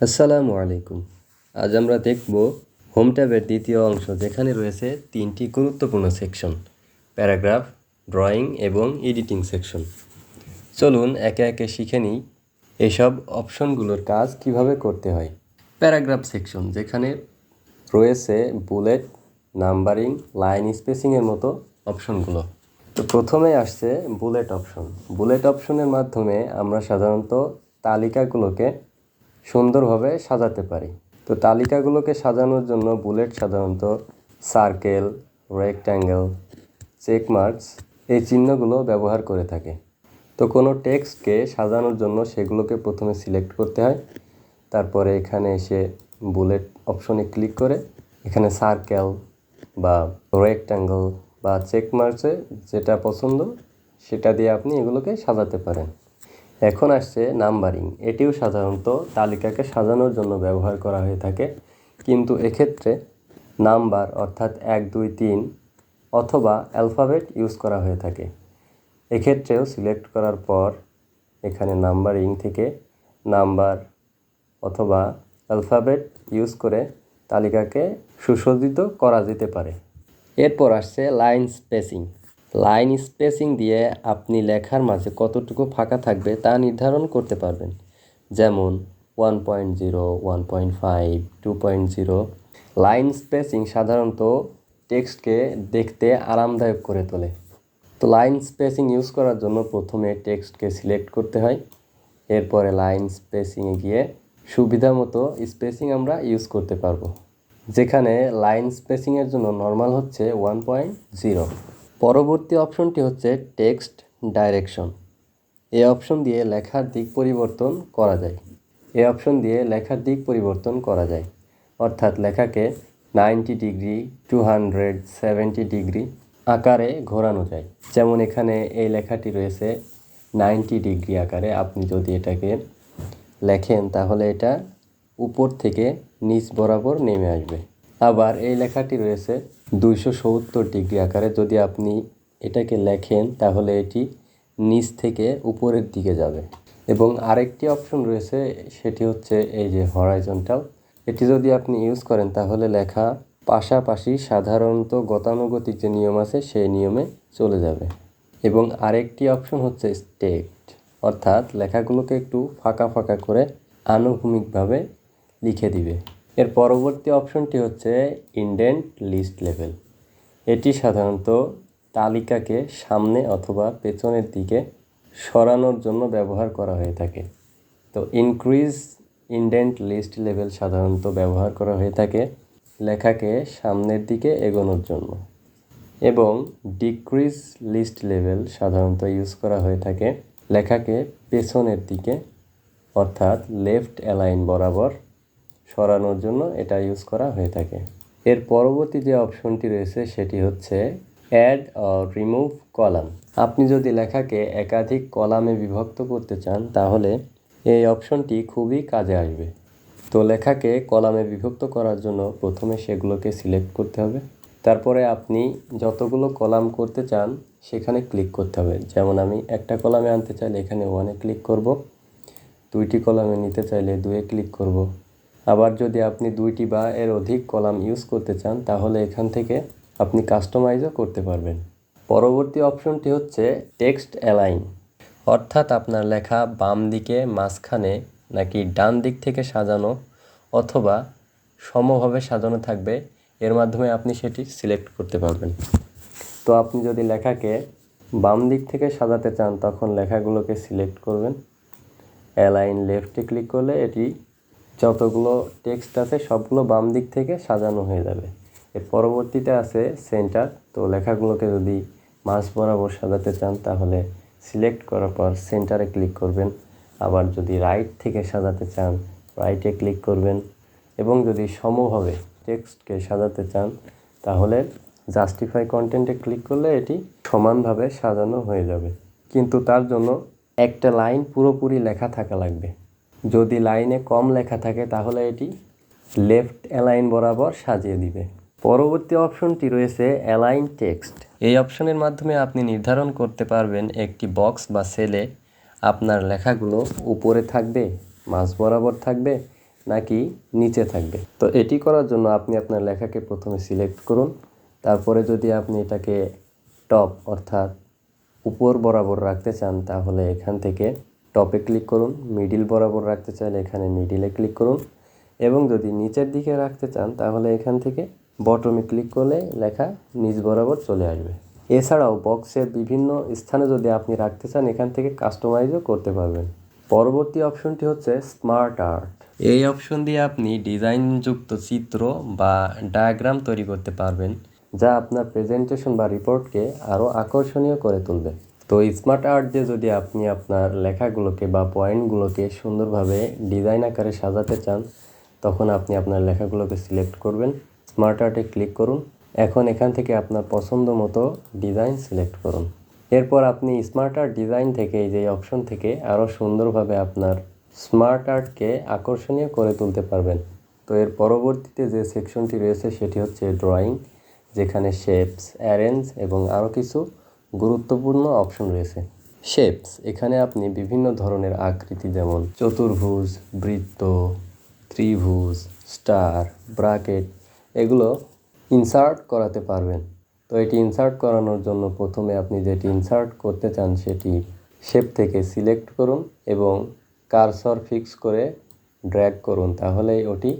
আসসালামু আলাইকুম। আজ আমরা দেখব হোম ট্যাবের দ্বিতীয় অংশ, যেখানে রয়েছে তিনটি গুরুত্বপূর্ণ সেকশন, প্যারাগ্রাফ, ড্রয়িং এবং এডিটিং সেকশন। চলুন একে একে শিখে নিই এসব অপশনগুলোর কাজ কীভাবে করতে হয়। প্যারাগ্রাফ সেকশন, যেখানে রয়েছে বুলেট, নাম্বারিং, লাইন স্পেসিংয়ের মতো অপশনগুলো। তো প্রথমে আসছে বুলেট অপশন। বুলেট অপশনের মাধ্যমে আমরা সাধারণত তালিকাগুলোকে সুন্দরভাবে সাজাতে পারি। তো তালিকাগুলোকে সাজানোর জন্য বুলেট সাধারণত সার্কেল, রেক্ট্যাঙ্গেল, চেক মার্কস এই চিহ্নগুলো ব্যবহার করে থাকে। তো কোনো টেক্সটকে সাজানোর জন্য সেগুলোকে প্রথমে সিলেক্ট করতে হয়। তারপরে এখানে এসে বুলেট অপশনে ক্লিক করে এখানে সার্কেল বা রেক্ট্যাঙ্গল বা চেক মার্কসে যেটা পছন্দ সেটা দিয়ে আপনি এগুলোকে সাজাতে পারেন। এখন আসছে নাম্বারিং। এটিও সাধারণত তালিকাকে সাজানোর জন্য ব্যবহার করা হয়ে থাকে, কিন্তু এক্ষেত্রে নাম্বার অর্থাৎ এক, দুই, তিন অথবা অ্যালফাবেট ইউজ করা হয়ে থাকে। এক্ষেত্রেও সিলেক্ট করার পর এখানে নাম্বারিং থেকে নাম্বার অথবা অ্যালফাবেট ইউজ করে তালিকাকে সুসজ্জিত করা যেতে পারে। এরপর আসছে লাইন স্পেসিং। লাইন স্পেসিং দিয়ে আপনি লেখার মাঝে কতটুকু ফাঁকা থাকবে তা নির্ধারণ করতে পারবেন। যেমন one point zero one point five two point zero line spacing সাধারণত টেক্সটকে দেখতে আরামদায়ক করে তোলে। তো লাইন স্পেসিং ইউজ করার জন্য প্রথমে টেক্সটকে সিলেক্ট করতে হয়। এরপরে লাইন স্পেসিংয়ে গিয়ে সুবিধা মতো স্পেসিং আমরা ইউজ করতে পারব। যেখানে লাইন স্পেসিংয়ের জন্য নর্মাল হচ্ছে ওয়ান পয়েন্ট জিরো পরবর্তী অপশনটি হচ্ছে টেক্সট ডাইরেকশন। এই অপশন দিয়ে লেখার দিক পরিবর্তন করা যায়। এই অপশন দিয়ে লেখার দিক পরিবর্তন করা যায়। অর্থাৎ লেখাকে ninety degree, two hundred, seventy degree আকারে ঘোরানো যায়। যেমন এখানে এই লেখাটি রয়েছে নাইনটি ডিগ্রি আকারে। আপনি যদি এটাকে লেখেন, তাহলে এটা উপর থেকে নিচ বরাবর নেমে আসবে। আবার এই লেখাটি রয়েছে দুইশো সত্তর ডিগ্রি আকারে যদি আপনি এটাকে লেখেন, তাহলে এটি নিচ থেকে উপরের দিকে যাবে। এবং আরেকটি অপশন রয়েছে, সেটি হচ্ছে এই যে হরাইজন্টাল এটি যদি আপনি ইউজ করেন, তাহলে লেখা পাশাপাশি সাধারণত গতানুগতিক যে নিয়ম আছে, সেই নিয়মে চলে যাবে। এবং আরেকটি অপশন হচ্ছে স্টেট অর্থাৎ লেখাগুলোকে একটু ফাঁকা ফাঁকা করে আনুভূমিকভাবে লিখে দিবে। এর পরবর্তী অপশনটি হচ্ছে ইন্ডেন্ট লিস্ট লেভেল এটি সাধারণত তালিকাকে সামনে অথবা পেছনের দিকে সরানোর জন্য ব্যবহার করা হয়ে থাকে। তো ইনক্রিজ ইন্ডেন্ট লিস্ট লেভেল সাধারণত ব্যবহার করা হয়ে থাকে লেখাকে সামনের দিকে এগোনোর জন্য। এবং ডিক্রিজ লিস্ট লেভেল সাধারণত ইউজ করা হয়ে থাকে লেখাকে পেছনের দিকে, অর্থাৎ লেফট অ্যালাইন বরাবর সরানোর জন্য এটা ইউজ করা হয়ে থাকে। এর পরবর্তী যে অপশনটি রয়েছে, সেটি হচ্ছে অ্যাড অর রিমুভ কলাম আপনি যদি লেখাকে একাধিক কলামে বিভক্ত করতে চান, তাহলে এই অপশনটি খুবই কাজে আসবে। তো লেখাকে কলামে বিভক্ত করার জন্য প্রথমে সেগুলোকে সিলেক্ট করতে হবে। তারপরে আপনি যতগুলো কলাম করতে চান, সেখানে ক্লিক করতে হবে। যেমন আমি একটা কলামে আনতে চাইলে এখানে ওয়ানে ক্লিক করব, দুইটি কলামে নিতে চাইলে দুয়ে ক্লিক করব। আবার যদি আপনি দুইটি বা এর অধিক কলাম ইউজ করতে চান, তাহলে এখান থেকে আপনি কাস্টমাইজও করতে পারবেন। পরবর্তী অপশনটি হচ্ছে টেক্সট অ্যালাইন। অর্থাৎ আপনার লেখা বাম দিকে মাঝখানে নাকি ডান দিক থেকে সাজানো অথবা সমভাবে সাজানো থাকবে, এর মাধ্যমে আপনি সেটি সিলেক্ট করতে পারবেন। তো আপনি যদি লেখাকে বাম দিক থেকে সাজাতে চান, তখন লেখাগুলোকে সিলেক্ট করবেন। অ্যালাইন লেফটে ক্লিক করলে এটি যতগুলো টেক্সট আছে, সবগুলো বাম দিক থেকে সাজানো হয়ে যাবে। এর পরবর্তীতে আছে সেন্টার তো লেখাগুলোকে যদি মাঝ বরাবর সাজাতে চান, তাহলে সিলেক্ট করার পর সেন্টারে ক্লিক করবেন। আবার যদি রাইট থেকে সাজাতে চান রাইটে ক্লিক করবেন। এবং যদি সমভাবে টেক্সটকে সাজাতে চান, তাহলে জাস্টিফাই কন্টেন্টে ক্লিক করলে এটি সমানভাবে সাজানো হয়ে যাবে। কিন্তু তার জন্য একটা লাইন পুরোপুরি লেখা থাকা লাগবে। যদি লাইনে কম লেখা থাকে, তাহলে এটি লেফট অ্যালাইন বরাবর সাজিয়ে দিবে। পরবর্তী অপশনটি রয়েছে অ্যালাইন টেক্সট। এই অপশনের মাধ্যমে আপনি নির্ধারণ করতে পারবেন একটি বক্স বা সেলে আপনার লেখাগুলো উপরে থাকবে, মাঝ বরাবর থাকবে, নাকি নিচে থাকবে। তো এটি করার জন্য আপনি আপনার লেখাকে প্রথমে সিলেক্ট করুন। তারপরে যদি আপনি এটাকে টপ অর্থাৎ উপর বরাবর রাখতে চান, তাহলে এখান থেকে টপে ক্লিক করুন, মিডিল বরাবর রাখতে চাইলে এখানে মিডিলে ক্লিক করুন এবং যদি নিচের দিকে রাখতে চান তাহলে এখান থেকে বটমে ক্লিক করলে লেখা নিচ বরাবর চলে আসবে। এছাড়াও বক্সের বিভিন্ন স্থানে যদি আপনি রাখতে চান এখান থেকে কাস্টমাইজও করতে পারবেন। পরবর্তী অপশনটি হচ্ছে স্মার্ট আর্ট। এই অপশন দিয়ে আপনি ডিজাইনযুক্ত চিত্র বা ডায়াগ্রাম তৈরি করতে পারবেন, যা আপনার প্রেজেন্টেশন বা রিপোর্টকে আরও আকর্ষণীয় করে তুলবে। তো স্মার্ট আর্ট দিয়ে যদি আপনি আপনার লেখাগুলোকে বা পয়েন্টগুলোকে সুন্দরভাবে ডিজাইন আকারে সাজাতে চান, তখন আপনি আপনার লেখাগুলোকে সিলেক্ট করবেন। স্মার্ট আর্টে ক্লিক করুন। এখন এখান থেকে আপনার পছন্দ মতো ডিজাইন সিলেক্ট করুন। এরপর আপনি স্মার্ট আর্ট ডিজাইন থেকে এই যে অপশন থেকে আরও সুন্দরভাবে আপনার স্মার্ট আর্টকে আকর্ষণীয় করে তুলতে পারবেন। তো এর পরবর্তীতে যে সেকশনটি রয়েছে, সেটি হচ্ছে ড্রয়িং যেখানে শেপস অ্যারেঞ্জ এবং আরও কিছু। গুরুত্বপূর্ণ অপশন রয়েছে। শেপস এখানে আপনি বিভিন্ন ধরনের আকৃতি যেমন চতুর্ভুজ, বৃত্ত, ত্রিভুজ স্টার ব্রাকেট এগুলো ইনসার্ট করাতে পারবেন। তো এটি ইনসার্ট করানোর জন্য প্রথমে আপনি যেটি ইনসার্ট করতে চান সেটি শেপ থেকে সিলেক্ট করুন এবং কারসর ফিক্স করে ড্র্যাগ করুন, তাহলেই ওটি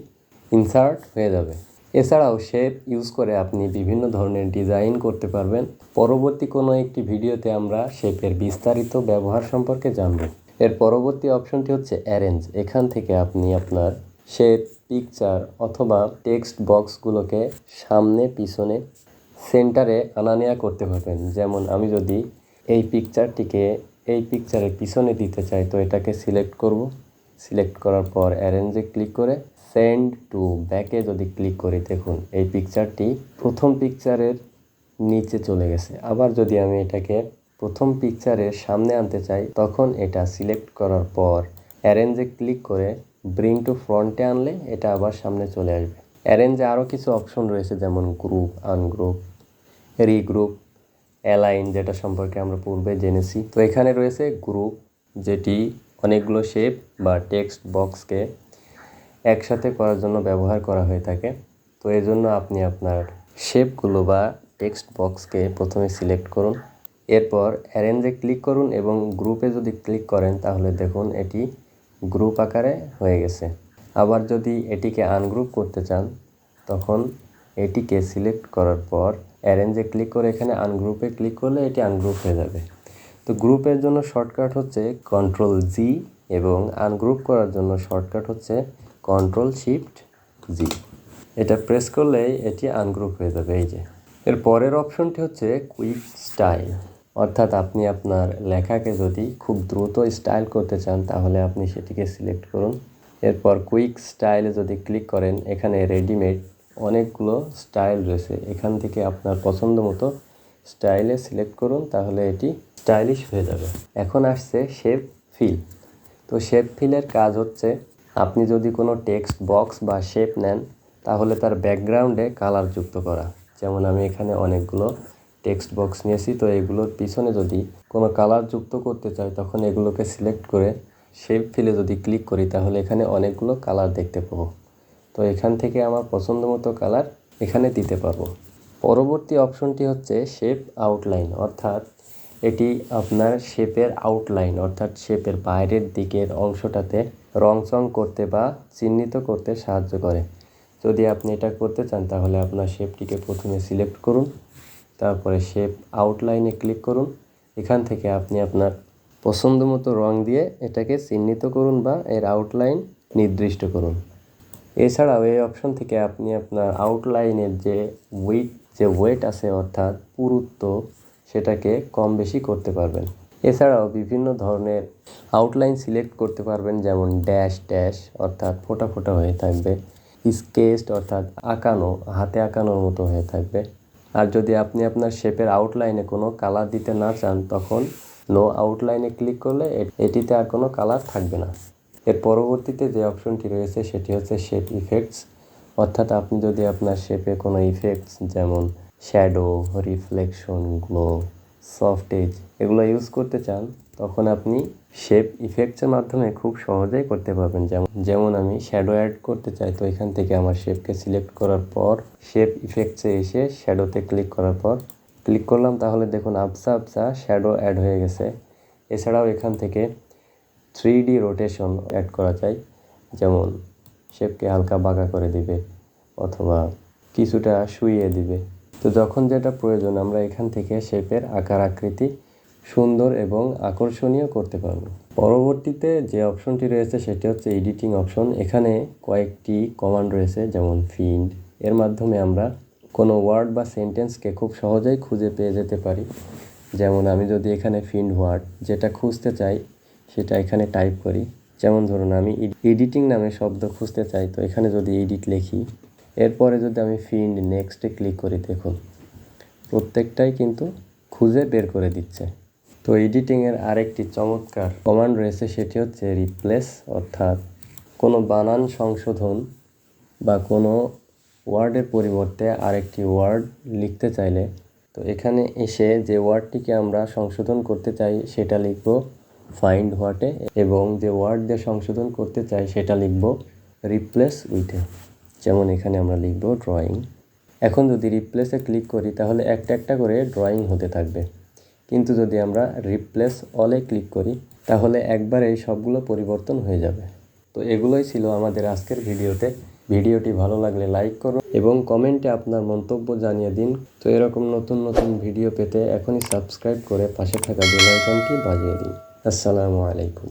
ইনসার্ট হয়ে যাবে। এছাড়াও শেপ ইউজ করে আপনি বিভিন্ন ধরনের ডিজাইন করতে পারবেন। পরবর্তী কোনো একটি ভিডিওতে আমরা শেপের বিস্তারিত ব্যবহার সম্পর্কে জানব। এর পরবর্তী অপশনটি হচ্ছে অ্যারেঞ্জ এখান থেকে আপনি আপনার শেপ পিকচার অথবা টেক্সট বক্সগুলোকে সামনে, পিছনে সেন্টারে আনা নেওয়া করতে পারবেন। যেমন আমি যদি এই পিকচারটিকে এই পিকচারের পিছনে দিতে চাই, তো এটাকে সিলেক্ট করব। সিলেক্ট করার পর অ্যারেঞ্জে ক্লিক করে সেন্ড টু ব্যাকে যদি ক্লিক করি, দেখুন এই পিকচারটি প্রথম পিকচারের নিচে চলে গেছে। আবার যদি আমি এটাকে প্রথম পিকচারের সামনে আনতে চাই, তখন এটা সিলেক্ট করার পর অ্যারেঞ্জে ক্লিক করে ব্রিং টু ফ্রন্টে আনলে এটা আবার সামনে চলে আসবে। অ্যারেঞ্জে আরও কিছু অপশন রয়েছে, যেমন গ্রুপ আনগ্রুপ রিগ্রুপ অ্যালাইন যেটা সম্পর্কে আমরা পূর্বে জেনেছি। তো এখানে রয়েছে গ্রুপ যেটি অনেকগুলো শেপ বা টেক্সট বক্সকে একসাথে করার জন্য ব্যবহার করা হয়ে থাকে। তো এই জন্য আপনি আপনার শেপগুলো বা টেক্সট বক্সকে প্রথমে সিলেক্ট করুন। এরপর অ্যারেঞ্জে ক্লিক করুন এবং গ্রুপে যদি ক্লিক করেন, তাহলে দেখুন এটি গ্রুপ আকারে হয়ে গেছে। আবার যদি এটিকে আনগ্রুপ করতে চান, তখন এটিকে সিলেক্ট করার পর অ্যারেঞ্জে ক্লিক করে এখানে আনগ্রুপে ক্লিক করলে এটি আনগ্রুপ হয়ে যাবে। তো গ্রুপের জন্য শর্টকাট হচ্ছে কন্ট্রোল জি এবং আনগ্রুপ করার জন্য শর্টকাট হচ্ছে কন্ট্রোল শিফট জি এটা প্রেস করলেই এটি আনগ্রুপ হয়ে যাবে, এই যে। এর পরের অপশনটি হচ্ছে কুইক স্টাইল অর্থাৎ আপনি আপনার লেখাকে যদি খুব দ্রুত স্টাইল করতে চান, তাহলে আপনি সেটিকে সিলেক্ট করুন। এরপর কুইক স্টাইলে যদি ক্লিক করেন, এখানে রেডিমেড অনেকগুলো স্টাইল রয়েছে। এখান থেকে আপনার পছন্দ মতো স্টাইলে সিলেক্ট করুন, তাহলে এটি স্টাইলিশ হয়ে যাবে। এখন আসছে শেপ ফিল তো শেপ ফিলের কাজ হচ্ছে, আপনি যদি কোনো টেক্সট বক্স বা শেপ নেন, তাহলে তার ব্যাকগ্রাউন্ডে কালার যুক্ত করা। যেমন আমি এখানে অনেকগুলো টেক্সট বক্স নিয়েছি, তো এগুলোর পিছনে যদি কোনো কালার যুক্ত করতে চাই, তখন এগুলোকে সিলেক্ট করে শেপ ফিলে যদি ক্লিক করি, তাহলে এখানে অনেকগুলো কালার দেখতে পাবো। তো এখান থেকে আমার পছন্দ মতো কালার এখানে দিতে পারব। পরবর্তী অপশনটি হচ্ছে শেপ আউটলাইন অর্থাৎ এটি আপনার শেপের আউটলাইন অর্থাৎ শেপের বাইরের দিকের অংশটাতে রং চং করতে বা চিহ্নিত করতে সাহায্য করে। যদি আপনি এটা করতে চান, তাহলে আপনার শেপটিকে প্রথমে সিলেক্ট করুন, তারপরে শেপ আউটলাইনে ক্লিক করুন। এখান থেকে আপনি আপনার পছন্দ মতো রং দিয়ে এটাকে চিহ্নিত করুন বা এর আউটলাইন নির্দিষ্ট করুন। এছাড়াও এই অপশন থেকে আপনি আপনার আউটলাইনের যে উইট যে ওয়েট আছে, অর্থাৎ পুরুত্ব সেটাকে কম বেশি করতে পারবেন। এছাড়াও বিভিন্ন ধরনের আউটলাইন সিলেক্ট করতে পারবেন, যেমন ড্যাশ ড্যাশ অর্থাৎ ফোটা ফোটা হয়ে থাকবে। স্কেচড অর্থাৎ আঁকানো, হাতে আঁকানোর মতো হয়ে থাকবে। আর যদি আপনি আপনার শেপের আউটলাইনে কোনো কালার দিতে না চান, তখন নো আউটলাইনে ক্লিক করলে এটিতে আর কোনো কালার থাকবে না। এর পরবর্তীতে যে অপশনটি রয়েছে, সেটি হচ্ছে শেপ ইফেক্টস অর্থাৎ আপনি যদি আপনার শেপে কোনো ইফেক্টস যেমন shadow reflection glow soft edge এগুলো ইউজ করতে চান, তখন আপনি শেপ ইফেক্টসের মাধ্যমে খুব সহজেই করতে পারবেন। যেমন যেমন আমি শ্যাডো অ্যাড করতে চাই, তো এখান থেকে আমার শেপকে সিলেক্ট করার পর শেপ ইফেক্টসে এসে শ্যাডোতে ক্লিক করার পর ক্লিক করলাম, তাহলে দেখুন আবসা আবসা শ্যাডো অ্যাড হয়ে গেছে। এছাড়াও এখান থেকে থ্রি ডি রোটেশন অ্যাড করা যায় যেমন শেপকে হালকা বাঁকা করে দিবে, অথবা কিছুটা শুইয়ে দিবে। তো যখন যেটা প্রয়োজন, আমরা এখান থেকে শেপের আকার, আকৃতি সুন্দর এবং আকর্ষণীয় করতে পারব। পরবর্তীতে যে অপশনটি রয়েছে, সেটি হচ্ছে এডিটিং অপশন। এখানে কয়েকটি কমান্ড রয়েছে, যেমন ফিন্ড। এর মাধ্যমে আমরা কোনো ওয়ার্ড বা সেন্টেন্সকে খুব সহজেই খুঁজে পেয়ে যেতে পারি। যেমন আমি যদি এখানে ফিন্ড ওয়ার্ড, যেটা খুঁজতে চাই, সেটা এখানে টাইপ করি। যেমন ধরুন, আমি এডিটিং নামে শব্দ খুঁজতে চাই, তো এখানে যদি এডিট লিখি এরপরে যদি আমি ফিন্ড নেক্সটে ক্লিক করি, দেখুন, প্রত্যেকটাই কিন্তু খুঁজে বের করে দিচ্ছে। তো এডিটিংয়ের আরেকটি চমৎকার কমান্ড রয়েছে, সেটি হচ্ছে রিপ্লেস অর্থাৎ কোনো বানান সংশোধন বা কোনো ওয়ার্ডের পরিবর্তে আরেকটি ওয়ার্ড লিখতে চাইলে, তো এখানে এসে যে ওয়ার্ডটিকে আমরা সংশোধন করতে চাই, সেটা লিখব ফাইন্ড হোয়াটে এবং যে ওয়ার্ড দিয়ে সংশোধন করতে চাই, সেটা লিখব রিপ্লেস উইথে যেমন এখানে আমরা লিখব ড্রয়িং এখন যদি রিপ্লেসে ক্লিক করি, তাহলে একটা একটা করে ড্রয়িং হতে থাকবে। কিন্তু যদি আমরা রিপ্লেস অলে ক্লিক করি, তাহলে একবারে সবগুলো পরিবর্তন হয়ে যাবে। তো এগুলোই ছিল আমাদের আজকের ভিডিওতে। ভিডিওটি ভালো লাগলে লাইক করুন এবং কমেন্টে আপনার মন্তব্য জানিয়ে দিন। তো এরকম নতুন নতুন ভিডিও পেতে এখনই সাবস্ক্রাইব করে পাশে থাকা বেল আইকনটি বাজিয়ে দিন। আসসালামু আলাইকুম।